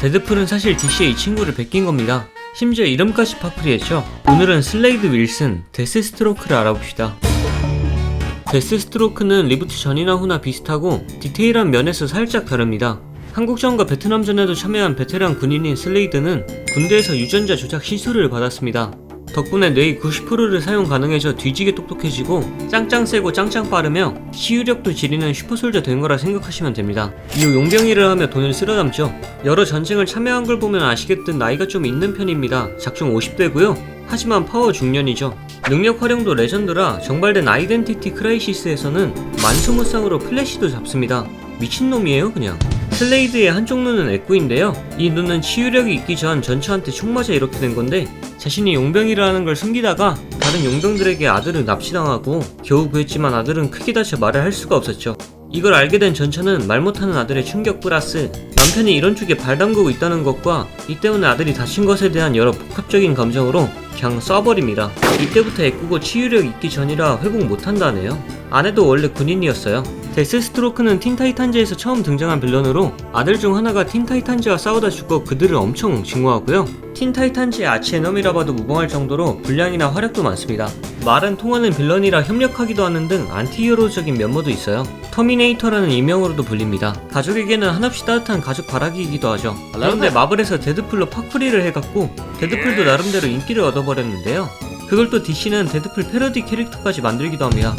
데드풀은 사실 DC의 이 친구를 베낀 겁니다. 심지어 이름까지 파풀이했죠. 오늘은 슬레이드 윌슨, 데스스트로크를 알아봅시다. 데스스트로크는 리부트 전이나 후나 비슷하고 디테일한 면에서 살짝 다릅니다. 한국전과 베트남전에도 참여한 베테랑 군인인 슬레이드는 군대에서 유전자 조작 시술을 받았습니다. 덕분에 뇌의 90%를 사용 가능해져 뒤지게 똑똑해지고 짱짱 세고 짱짱 빠르며 치유력도 지리는 슈퍼솔저 된 거라 생각하시면 됩니다. 이후 용병일을 하며 돈을 쓸어 담죠. 여러 전쟁을 참여한 걸 보면 아시겠듯 나이가 좀 있는 편입니다. 작중 50대고요. 하지만 파워 중년이죠. 능력 활용도 레전드라 정발된 아이덴티티 크라이시스에서는 만수무쌍으로 플래시도 잡습니다. 미친놈이에요 그냥. 슬레이드의 한쪽 눈은 애꾸인데요. 이 눈은 치유력이 있기 전 전처한테 총 맞아 이렇게 된 건데 자신이 용병이라는 걸 숨기다가 다른 용병들에게 아들을 납치당하고 겨우 구했지만 아들은 크게 다쳐 말을 할 수가 없었죠. 이걸 알게 된 전처는 말 못하는 아들의 충격 플러스 남편이 이런 쪽에 발 담그고 있다는 것과 이 때문에 아들이 다친 것에 대한 여러 복합적인 감정으로 그냥 쏴버립니다. 이때부터 애꾸고 치유력 있기 전이라 회복 못한다네요. 아내도 원래 군인이었어요. 데스스트로크는 틴타이탄즈에서 처음 등장한 빌런으로 아들 중 하나가 틴타이탄즈와 싸우다 죽고 그들을 엄청 증오하고요. 틴타이탄즈의 아치에너미라 봐도 무방할 정도로 분량이나 화력도 많습니다. 말은 통하는 빌런이라 협력하기도 하는 등 안티히어로적인 면모도 있어요. 터미네이터라는 이명으로도 불립니다. 가족에게는 한없이 따뜻한 가족 바라기이기도 하죠. 그런데 마블에서 데드풀로 팍풀이를 해갖고 데드풀도 나름대로 인기를 얻어버렸는데요. 그걸 또 DC는 데드풀 패러디 캐릭터까지 만들기도 합니다.